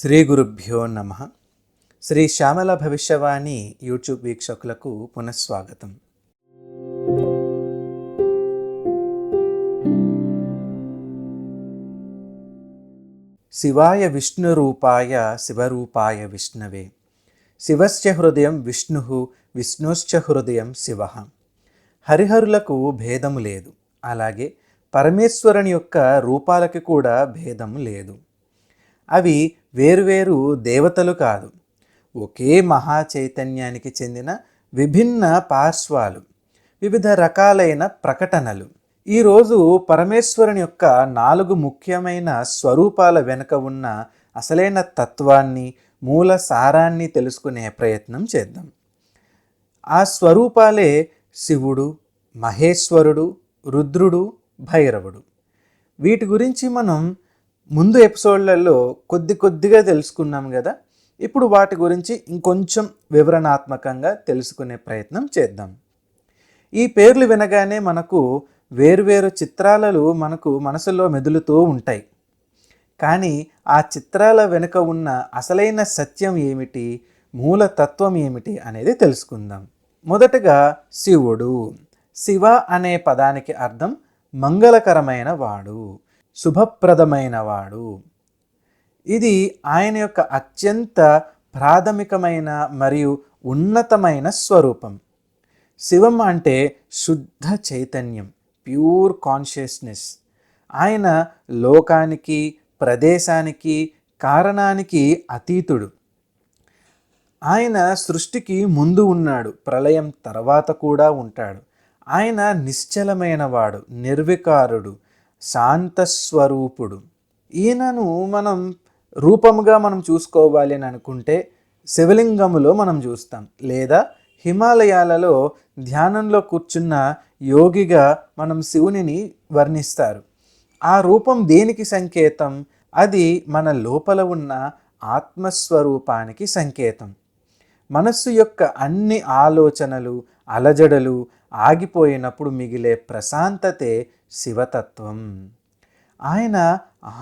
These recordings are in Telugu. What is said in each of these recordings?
శ్రీ గురుభ్యో నమ. శ్రీ శ్యామల భవిష్యవాణి యూట్యూబ్ వీక్షకులకు పునఃస్వాగతం. శివాయ విష్ణురూపాయ శివరూపాయ విష్ణవే. శివశ్చ హృదయం విష్ణు విష్ణుశ్చ హృదయం శివ. హరిహరులకు భేదము లేదు. అలాగే పరమేశ్వరుని యొక్క రూపాలకి కూడా భేదం లేదు. అవి వేరువేరు దేవతలు కాదు. ఒకే మహా చైతన్యానికి చెందిన విభిన్న పార్శ్వాలు వివిధ రకాలైన ప్రకటనలు. ఈరోజు పరమేశ్వరుని యొక్క నాలుగు ముఖ్యమైన స్వరూపాల వెనుక ఉన్న అసలైన తత్వాన్ని మూల సారాన్ని తెలుసుకునే ప్రయత్నం చేద్దాం. ఆ స్వరూపాలే శివుడు మహేశ్వరుడు రుద్రుడు భైరవుడు. వీటి గురించి మనం ముందు ఎపిసోడ్లలో కొద్ది కొద్దిగా తెలుసుకున్నాం కదా. ఇప్పుడు వాటి గురించి ఇంకొంచెం వివరణాత్మకంగా తెలుసుకునే ప్రయత్నం చేద్దాం. ఈ పేర్లు వినగానే మనకు వేరువేరు చిత్రాలలో మనకు మనసులో మెదులుతూ ఉంటాయి. కానీ ఆ చిత్రాల వెనుక ఉన్న అసలైన సత్యం ఏమిటి? మూల తత్వం ఏమిటి అనేది తెలుసుకుందాం. మొదటగా శివుడు. శివ అనే పదానికి అర్థం మంగళకరమైన వాడు. శుభప్రదమైనవాడు. ఇది ఆయన యొక్క అత్యంత ప్రాథమికమైన మరియు ఉన్నతమైన స్వరూపం. శివం అంటే శుద్ధ చైతన్యం ప్యూర్ కాన్షియస్నెస్. ఆయన లోకానికి ప్రదేశానికి కారణానికి అతీతుడు. ఆయన సృష్టికి ముందు ఉన్నాడు ప్రళయం తర్వాత కూడా ఉంటాడు. ఆయన నిశ్చలమైన వాడు నిర్వికారుడు శాంతస్వరూపుడు. ఈయనను మనం రూపముగా మనం చూసుకోవాలి అని అనుకుంటే శివలింగములో మనం చూస్తాం. లేదా హిమాలయాలలో ధ్యానంలో కూర్చున్న యోగిగా మనం శివునిని వర్ణిస్తారు. ఆ రూపం దేనికి సంకేతం? అది మన లోపల ఉన్న ఆత్మస్వరూపానికి సంకేతం. మనస్సు యొక్క అన్ని ఆలోచనలు అలజడలు ఆగిపోయినప్పుడు మిగిలే ప్రశాంతతే శివతత్వం. ఆయన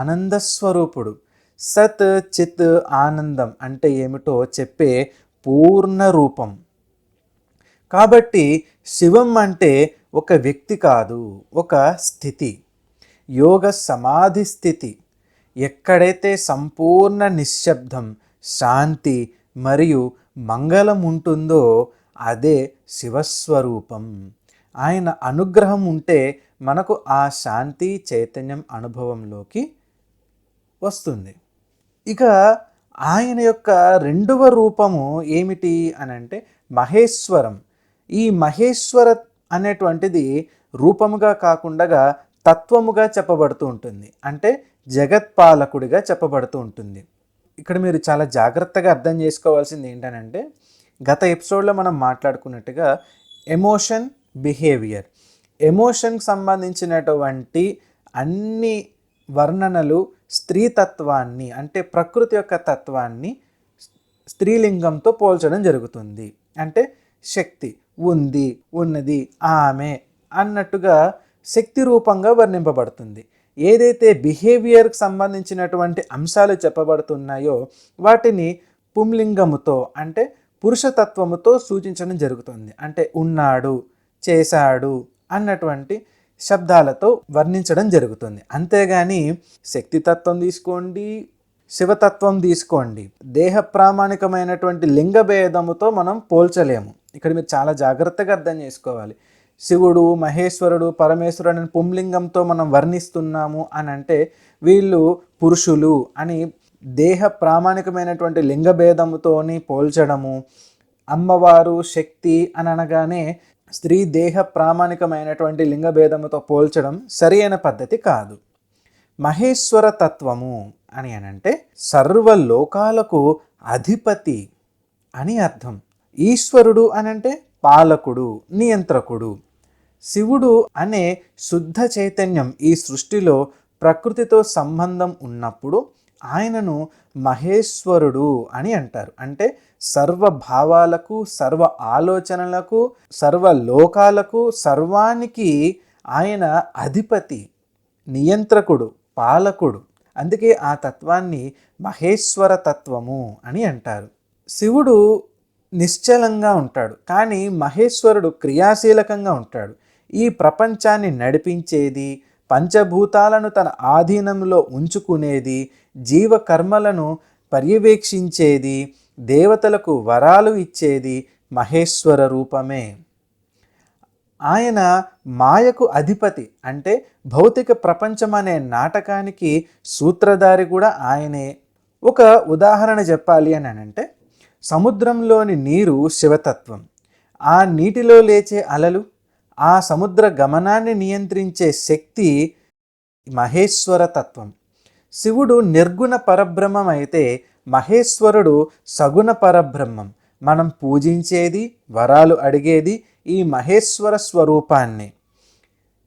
ఆనందస్వరూపుడు. సత్ చిత్ ఆనందం అంటే ఏమిటో చెప్పే పూర్ణ రూపం. కాబట్టి శివం అంటే ఒక వ్యక్తి కాదు ఒక స్థితి. యోగ సమాధి స్థితి. ఎక్కడైతే సంపూర్ణ నిశ్శబ్దం శాంతి మరియు మంగళం ఉంటుందో అదే శివస్వరూపం. ఆయన అనుగ్రహం ఉంటే మనకు ఆ శాంతి చైతన్యం అనుభవంలోకి వస్తుంది. ఇక ఆయన యొక్క రెండవ రూపము ఏమిటి అని అంటే మహేశ్వరం. ఈ మహేశ్వర అనేటువంటిది రూపముగా కాకుండా తత్వముగా చెప్పబడుతూ ఉంటుంది. అంటే జగత్పాలకుడిగా చెప్పబడుతూ ఉంటుంది. ఇక్కడ మీరు చాలా జాగ్రత్తగా అర్థం చేసుకోవాల్సింది ఏంటనంటే గత ఎపిసోడ్లో మనం మాట్లాడుకున్నట్టుగా ఎమోషన్ బిహేవియర్. ఎమోషన్కి సంబంధించినటువంటి అన్ని వర్ణనలు స్త్రీతత్వాన్ని అంటే ప్రకృతి యొక్క తత్వాన్ని స్త్రీలింగంతో పోల్చడం జరుగుతుంది. అంటే శక్తి ఉంది ఉన్నది ఆమె అన్నట్టుగా శక్తి రూపంగా వర్ణింపబడుతుంది. ఏదైతే బిహేవియర్కి సంబంధించినటువంటి అంశాలు చెప్పబడుతున్నాయో వాటిని పుంలింగముతో అంటే పురుషతత్వముతో సూచించడం జరుగుతుంది. అంటే ఉన్నాడు చేశాడు అన్నటువంటి శబ్దాలతో వర్ణించడం జరుగుతుంది. అంతేగాని శక్తితత్వం తీసుకోండి శివతత్వం తీసుకోండి. దేహ ప్రామాణికమైనటువంటి లింగ భేదముతో మనం పోల్చలేము. ఇక్కడ మీరు చాలా జాగ్రత్తగా అర్థం చేసుకోవాలి. శివుడు మహేశ్వరుడు పరమేశ్వరుడు పుంలింగంతో మనం వర్ణిస్తున్నాము అని అంటే వీళ్ళు పురుషులు అని దేహ ప్రామాణికమైనటువంటి లింగ భేదముతోని పోల్చడము అమ్మవారు శక్తి అని అనగానే స్త్రీ దేహ ప్రామాణికమైనటువంటి లింగ భేదముతో పోల్చడం సరైన పద్ధతి కాదు. మహేశ్వర తత్వము అని అనంటే సర్వలోకాలకు అధిపతి అని అర్థం. ఈశ్వరుడు అనంటే పాలకుడు నియంత్రకుడు. శివుడు అనే శుద్ధ చైతన్యం ఈ సృష్టిలో ప్రకృతితో సంబంధం ఉన్నప్పుడు ఆయనను మహేశ్వరుడు అని అంటారు. అంటే సర్వ భావాలకు సర్వ ఆలోచనలకు సర్వ లోకాలకు సర్వానికి ఆయన అధిపతి నియంత్రకుడు పాలకుడు. అందుకే ఆ తత్వాన్ని మహేశ్వర తత్వము అని అంటారు. శివుడు నిశ్చలంగా ఉంటాడు. కానీ మహేశ్వరుడు క్రియాశీలకంగా ఉంటాడు. ఈ ప్రపంచాన్ని నడిపించేది పంచభూతాలను తన ఆధీనంలో ఉంచుకునేది జీవకర్మలను పర్యవేక్షించేది దేవతలకు వరాలు ఇచ్చేది మహేశ్వర రూపమే. ఆయన మాయకు అధిపతి అంటే భౌతిక ప్రపంచం అనే నాటకానికి సూత్రధారి కూడా ఆయనే. ఒక ఉదాహరణ చెప్పాలి అని అంటే సముద్రంలోని నీరు శివతత్వం. ఆ నీటిలో లేచే అలలు ఆ సముద్ర గమనాన్ని నియంత్రించే శక్తి మహేశ్వర తత్వం. శివుడు నిర్గుణ పరబ్రహ్మం అయితే మహేశ్వరుడు సగుణ పరబ్రహ్మం. మనం పూజించేది వరాలు అడిగేది ఈ మహేశ్వర స్వరూపాన్ని.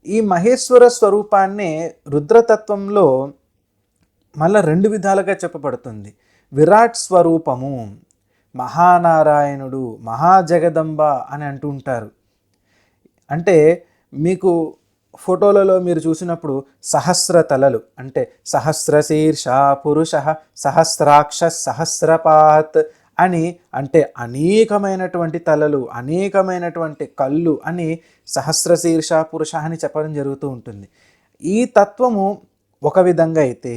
ఈ మహేశ్వర స్వరూపాన్నే రుద్రతత్వంలో మళ్ళా రెండు విధాలుగా చెప్పబడుతుంది. విరాట్ స్వరూపము మహానారాయణుడు మహాజగదంబ అని అంటుంటారు అంటే మీకు ఫోటోలలో మీరు చూసినప్పుడు సహస్ర తలలు అంటే సహస్ర శీర్ష పురుష సహస్రాక్ష సహస్రపాత్ అని అంటే అనేకమైనటువంటి తలలు అనేకమైనటువంటి కళ్ళు అని సహస్ర శీర్ష పురుష అని చెప్పడం జరుగుతూ ఉంటుంది. ఈ తత్వము ఒక విధంగా అయితే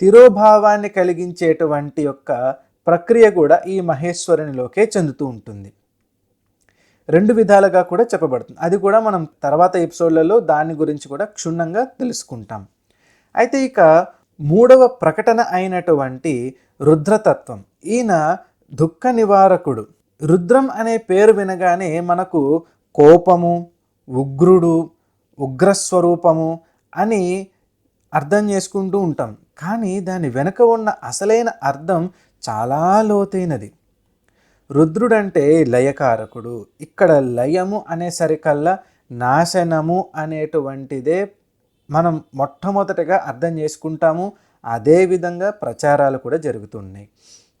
తిరోభావాన్ని కలిగించేటువంటి యొక్క ప్రక్రియ కూడా ఈ మహేశ్వరునిలోకే చెందుతూ ఉంటుంది. రెండు విధాలుగా కూడా చెప్పబడుతుంది. అది కూడా మనం తర్వాత ఎపిసోడ్లలో దాని గురించి కూడా క్షుణ్ణంగా తెలుసుకుంటాం. అయితే ఇక మూడవ ప్రకటన అయినటువంటి రుద్రతత్వం. ఈయన దుఃఖ నివారకుడు. రుద్రం అనే పేరు వినగానే మనకు కోపము ఉగ్రుడు ఉగ్రస్వరూపము అని అర్థం చేసుకుంటూ ఉంటాం. కానీ దాని వెనుక ఉన్న అసలైన అర్థం చాలా లోతైనది. రుద్రుడంటే లయకారకుడు. ఇక్కడ లయము అనేసరికల్లా నాశనము అనేటువంటిదే మనం మొట్టమొదటగా అర్థం చేసుకుంటాము. అదేవిధంగా ప్రచారాలు కూడా జరుగుతున్నాయి.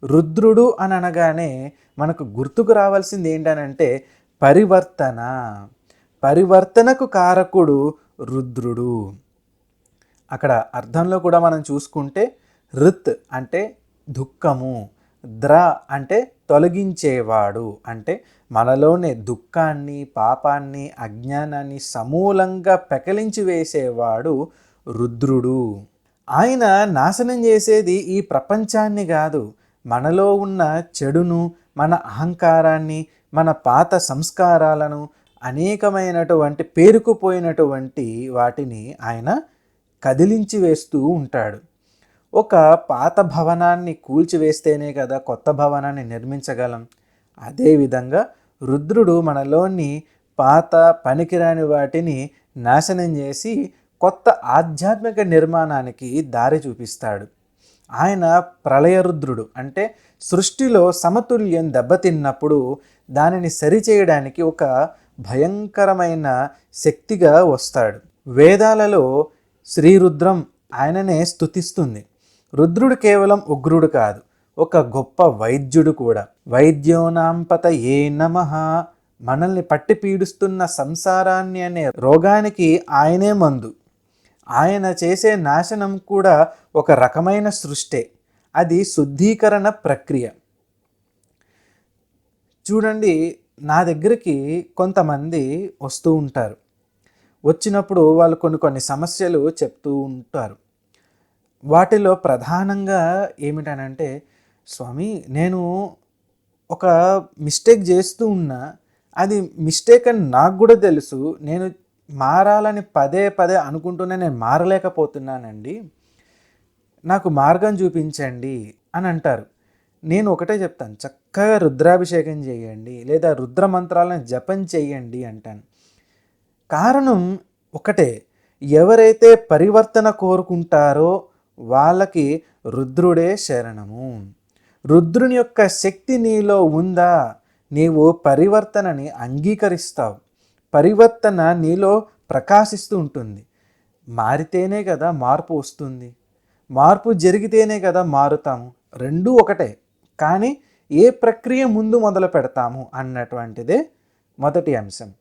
రుద్రుడు అని అనగానే మనకు గుర్తుకు రావాల్సింది ఏంటనంటే పరివర్తన. పరివర్తనకు కారకుడు రుద్రుడు. అక్కడ అర్థంలో కూడా మనం చూసుకుంటే రుత్ అంటే దుఃఖము. ద్ర అంటే తొలగించేవాడు. అంటే మనలోని దుఃఖాన్ని పాపాన్ని అజ్ఞానాన్ని సమూలంగా పెకలించి వేసేవాడు రుద్రుడు. ఆయన నాశనం చేసేది ఈ ప్రపంచాన్ని కాదు. మనలో ఉన్న చెడును మన అహంకారాన్ని మన పాత సంస్కారాలను అనేకమైనటువంటి పేరుకుపోయినటువంటి వాటిని ఆయన కదిలించి వేస్తూ ఉంటాడు. ఒక పాత భవనాన్ని కూల్చివేస్తేనే కదా కొత్త భవనాన్ని నిర్మించగలం. అదేవిధంగా రుద్రుడు మనలోని పాత పనికిరాని వాటిని నాశనం చేసి కొత్త ఆధ్యాత్మిక నిర్మాణానికి దారి చూపిస్తాడు. ఆయన ప్రళయరుద్రుడు అంటే సృష్టిలో సమతుల్యం దెబ్బతిన్నప్పుడు దానిని సరిచేయడానికి ఒక భయంకరమైన శక్తిగా వస్తాడు. వేదాలలో శ్రీరుద్రం ఆయననే స్థుతిస్తుంది రుద్రుడు కేవలం ఉగ్రుడు కాదు ఒక గొప్ప వైద్యుడు కూడా. వైద్యోనాంపత ఏ నమ. మనల్ని పట్టి పీడిస్తున్న సంసారాన్ని అనే రోగానికి ఆయనే మందు. ఆయన చేసే నాశనం కూడా ఒక రకమైన సృష్టే. అది శుద్ధీకరణ ప్రక్రియ. చూడండి నా దగ్గరికి కొంతమంది వస్తూ ఉంటారు. వచ్చినప్పుడు వాళ్ళు కొన్ని కొన్ని సమస్యలు చెప్తూ ఉంటారు. వాటిలో ప్రధానంగా ఏమిటనంటే స్వామి నేను ఒక మిస్టేక్ చేస్తూ ఉన్నా అది మిస్టేక్ అని నాకు కూడా తెలుసు. నేను మారాలని పదే పదే అనుకుంటూనే నేను మారలేకపోతున్నానండి. నాకు మార్గం చూపించండి అని అంటారు. నేను ఒకటే చెప్తాను చక్కగా రుద్రాభిషేకం చేయండి లేదా రుద్ర మంత్రాలను జపం చేయండి అంటాను. కారణం ఒకటే ఎవరైతే పరివర్తన కోరుకుంటారో వాళ్ళకి రుద్రుడే శరణము. రుద్రుని యొక్క శక్తి నీలో ఉందా? నీవు పరివర్తనని అంగీకరిస్తావు. పరివర్తన నీలో ప్రకాశిస్తూ ఉంటుంది. మారితేనే కదా మార్పు వస్తుంది. మార్పు జరిగితేనే కదా మారుతాము. రెండూ ఒకటే. కానీ ఏ ప్రక్రియ ముందు మొదలు పెడతాము అన్నటువంటిదే మొదటి అంశం.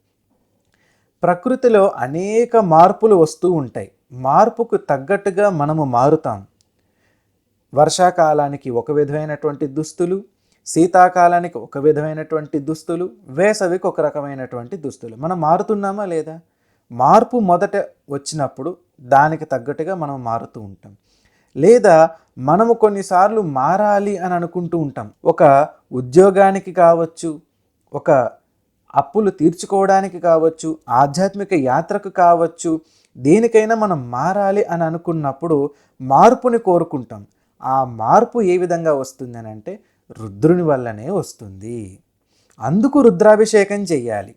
ప్రకృతిలో అనేక మార్పులు వస్తూ ఉంటాయి. మార్పుకు తగ్గట్టుగా మనము మారుతాం. వర్షాకాలానికి ఒక విధమైనటువంటి దుస్తులు శీతాకాలానికి ఒక విధమైనటువంటి దుస్తులు వేసవికి ఒక రకమైనటువంటి దుస్తులు. మనం మారుతున్నామా లేదా? మార్పు మొదట వచ్చినప్పుడు దానికి తగ్గట్టుగా మనం మారుతూ ఉంటాం. లేదా మనము కొన్నిసార్లు మారాలి అని అనుకుంటూ ఉంటాం. ఒక ఉద్యోగానికి కావచ్చు ఒక అప్పులు తీర్చుకోవడానికి కావచ్చు ఆధ్యాత్మిక యాత్రకు కావచ్చు దేనికైనా మనం మారాలి అని అనుకున్నప్పుడు మార్పుని కోరుకుంటాం. ఆ మార్పు ఏ విధంగా వస్తుంది అని అంటే రుద్రుని వల్లనే వస్తుంది. అందుకు రుద్రాభిషేకం చెయ్యాలి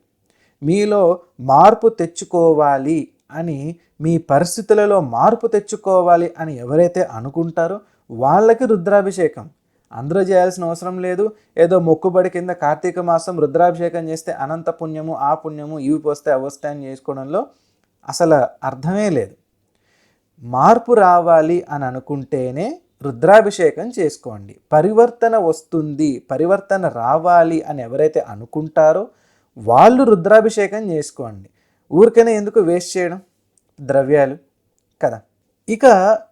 మీలో మార్పు తెచ్చుకోవాలి అని మీ పరిస్థితులలో మార్పు తెచ్చుకోవాలి అని ఎవరైతే అనుకుంటారో వాళ్ళకి రుద్రాభిషేకం. అందరూ చేయాల్సిన అవసరం లేదు. ఏదో మొక్కుబడి కింద కార్తీక మాసం రుద్రాభిషేకం చేస్తే అనంత పుణ్యము ఆ పుణ్యము ఇవి పోస్తే అవస్థాన్ని చేసుకోవడంలో అసలు అర్థమే లేదు. మార్పు రావాలి అని అనుకుంటేనే రుద్రాభిషేకం చేసుకోండి. పరివర్తన వస్తుంది పరివర్తన రావాలి అని ఎవరైతే అనుకుంటారో వాళ్ళు రుద్రాభిషేకం చేసుకోండి. ఊరికనే ఎందుకు వేస్ట్ చేయడం? ద్రవ్యాలు కదా. ఇక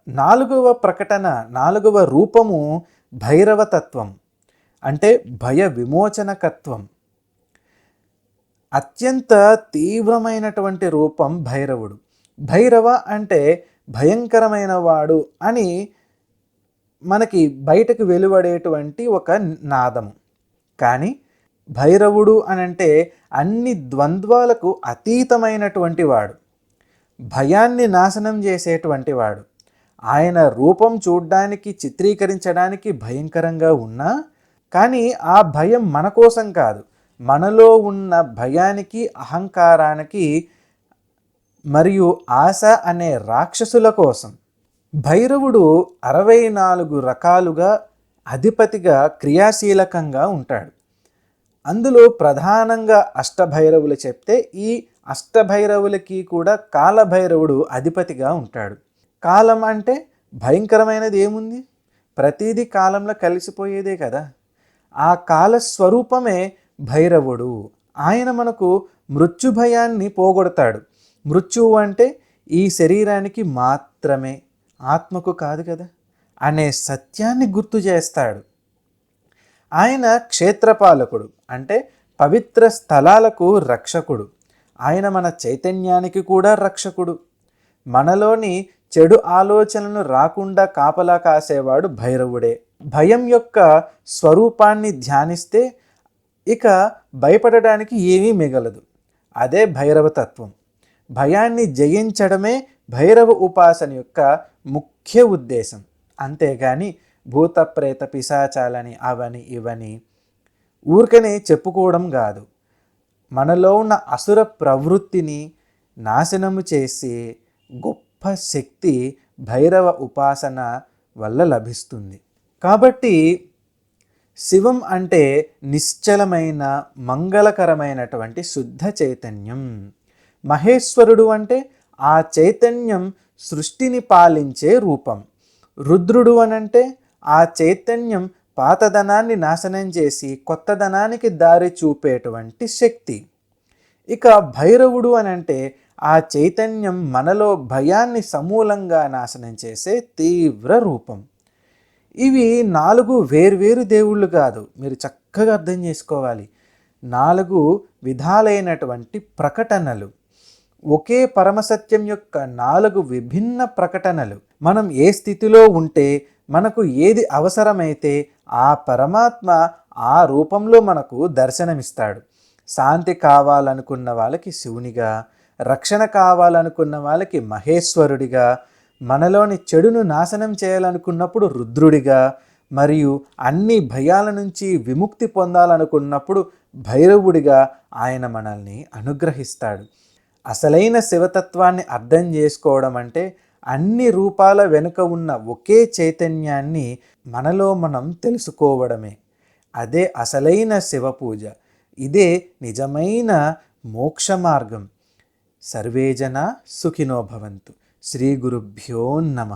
నాలుగవ ప్రకటన నాలుగవ రూపము భైరవతత్వం అంటే భయ విమోచనకత్వం. అత్యంత తీవ్రమైనటువంటి రూపం భైరవుడు. భైరవ అంటే భయంకరమైన వాడు అని మనకి బయటకు వెలువడేటువంటి ఒక నాదము. కానీ భైరవుడు అని అంటే అన్ని ద్వంద్వాలకు అతీతమైనటువంటి వాడు. భయాన్ని నాశనం చేసేటువంటి వాడు. ఆయన రూపం చూడ్డానికి చిత్రీకరించడానికి భయంకరంగా ఉన్నా కానీ ఆ భయం మన కోసం కాదు. మనలో ఉన్న భయానికి అహంకారానికి మరియు ఆశ అనే రాక్షసుల కోసం భైరవుడు అరవై నాలుగు రకాలుగా అధిపతిగా క్రియాశీలకంగా ఉంటాడు. అందులో ప్రధానంగా అష్టభైరవులు చెప్తే ఈ అష్టభైరవులకి కూడా కాలభైరవుడు అధిపతిగా ఉంటాడు. కాలం అంటే భయంకరమైనది ఏముంది? ప్రతిదీ కాలంలో కలిసిపోయేదే కదా. ఆ కాల స్వరూపమే భైరవుడు. ఆయన మనకు మృత్యు భయాన్ని పోగొడతాడు. మృత్యువు అంటే ఈ శరీరానికి మాత్రమే ఆత్మకు కాదు కదా అనే సత్యాన్ని గుర్తు చేస్తాడు. ఆయన క్షేత్రపాలకుడు అంటే పవిత్ర స్థలాలకు రక్షకుడు. ఆయన మన చైతన్యానికి కూడా రక్షకుడు. మనలోని చెడు ఆలోచనలను రాకుండా కాపలా కాసేవాడు భైరవుడే. భయం యొక్క స్వరూపాన్ని ధ్యానిస్తే ఇక భయపడడానికి ఏమీ మిగలదు. అదే భైరవ తత్వం. భయాన్ని జయించడమే భైరవ ఉపాసన యొక్క ముఖ్య ఉద్దేశం. అంతేగాని భూత ప్రేత పిశాచాలని అవని ఇవని ఊరికనే చెప్పుకోవడం కాదు. మనలో ఉన్న అసుర ప్రవృత్తిని నాశనము చేసే గొప్ప శక్తి భైరవ ఉపాసన వల్ల లభిస్తుంది. కాబట్టి శివం అంటే నిశ్చలమైన మంగళకరమైనటువంటి శుద్ధ చైతన్యం. మహేశ్వరుడు అంటే ఆ చైతన్యం సృష్టిని పాలించే రూపం. రుద్రుడు అనంటే ఆ చైతన్యం పాతదనాన్ని నాశనం చేసి కొత్తదనానికి దారి చూపేటువంటి శక్తి. ఇక భైరవుడు అనంటే ఆ చైతన్యం మనలో భయాన్ని సమూలంగా నాశనం చేసే తీవ్ర రూపం. ఇవి నాలుగు వేర్వేరు దేవుళ్ళు కాదు. మీరు చక్కగా అర్థం చేసుకోవాలి. నాలుగు విధాలైనటువంటి ప్రకటనలు. ఒకే పరమసత్యం యొక్క నాలుగు విభిన్న ప్రకటనలు. మనం ఏ స్థితిలో ఉంటే మనకు ఏది అవసరమైతే ఆ పరమాత్మ ఆ రూపంలో మనకు దర్శనమిస్తాడు. శాంతి కావాలనుకున్న వాళ్ళకి శివునిగా రక్షణ కావాలనుకున్న వాళ్ళకి మహేశ్వరుడిగా మనలోని చెడును నాశనం చేయాలనుకున్నప్పుడు రుద్రుడిగా మరియు అన్ని భయాల నుంచి విముక్తి పొందాలనుకున్నప్పుడు భైరవుడిగా ఆయన మనల్ని అనుగ్రహిస్తాడు. అసలైన శివతత్వాన్ని అర్థం చేసుకోవడం అంటే అన్ని రూపాల వెనుక ఉన్న ఒకే చైతన్యాన్ని మనలో మనం తెలుసుకోవడమే. అదే అసలైన శివ పూజ. ఇదే నిజమైన మోక్ష మార్గం. సర్వేజన సుఖినో భవంతు. శ్రీ గురుభ్యో నమ.